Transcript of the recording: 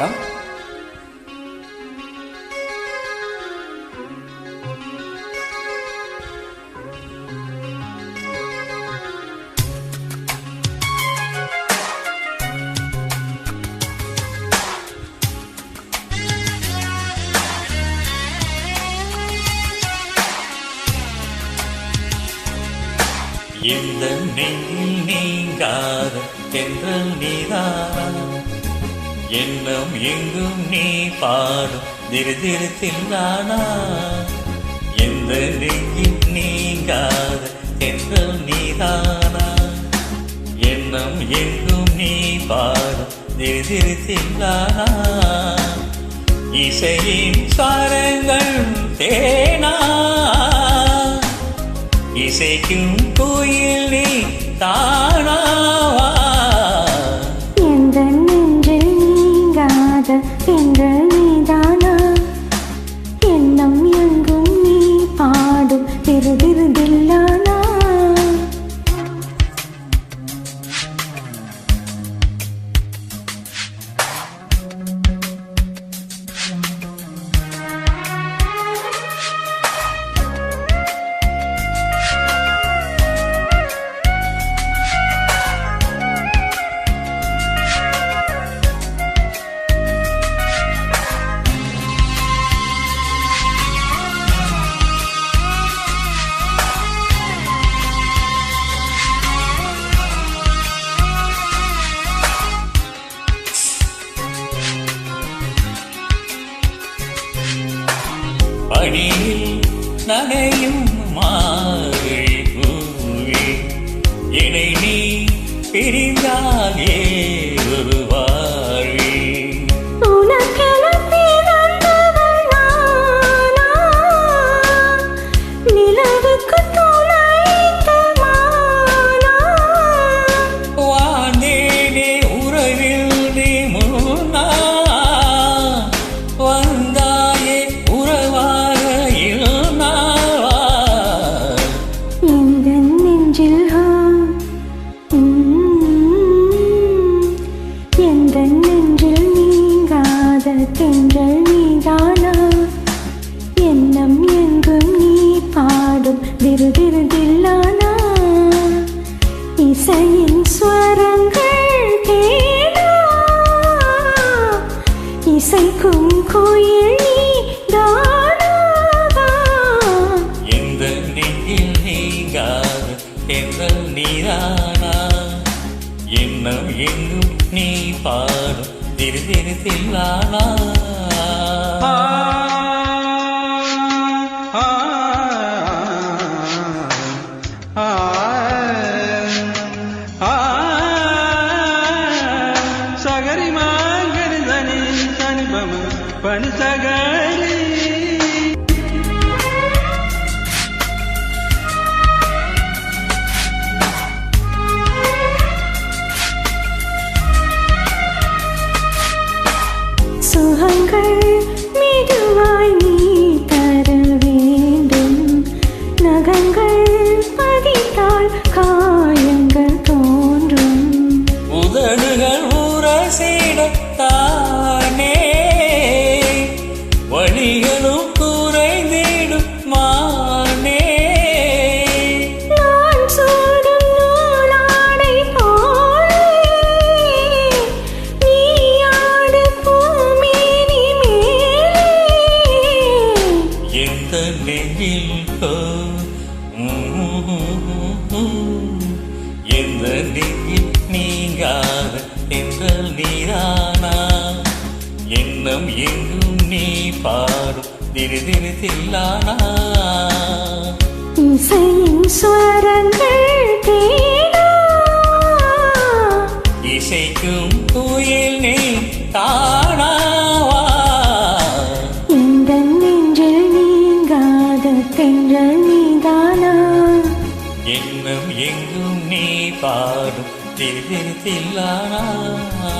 வணக்கம். இந்த நெஞ்சில் நீங்காத தென்றல் நீதானா என்னும் எங்கும் நீ பாடும் திரு திரு எந்த நெஞ்சில் நீங்காத தென்றல் நீதானா? என்னும் எங்கும் நீ பாடும் திரு திரு இசையின் சாரங்கள் தேனா? இசைக்கும் கோயில் நீ தானாவா தென்றல் பணியில் நனையும் மாறி பூவி இணை நீ பிரிந்தார் நெஞ்சில் திரு திரு தில்லானா நெஞ்சில் எந்த நெஞ்சில் நீங்காத என்றல் நீதானா எண்ணம் எங்கும் நீ பாடும் திரு திரு தில்லானா? இசையின் ஸ்வரங்கள் இசைக்கும் குயில் நீ தானாவா எங்கும் நீ பாடும் திரு திரு தில்லானா.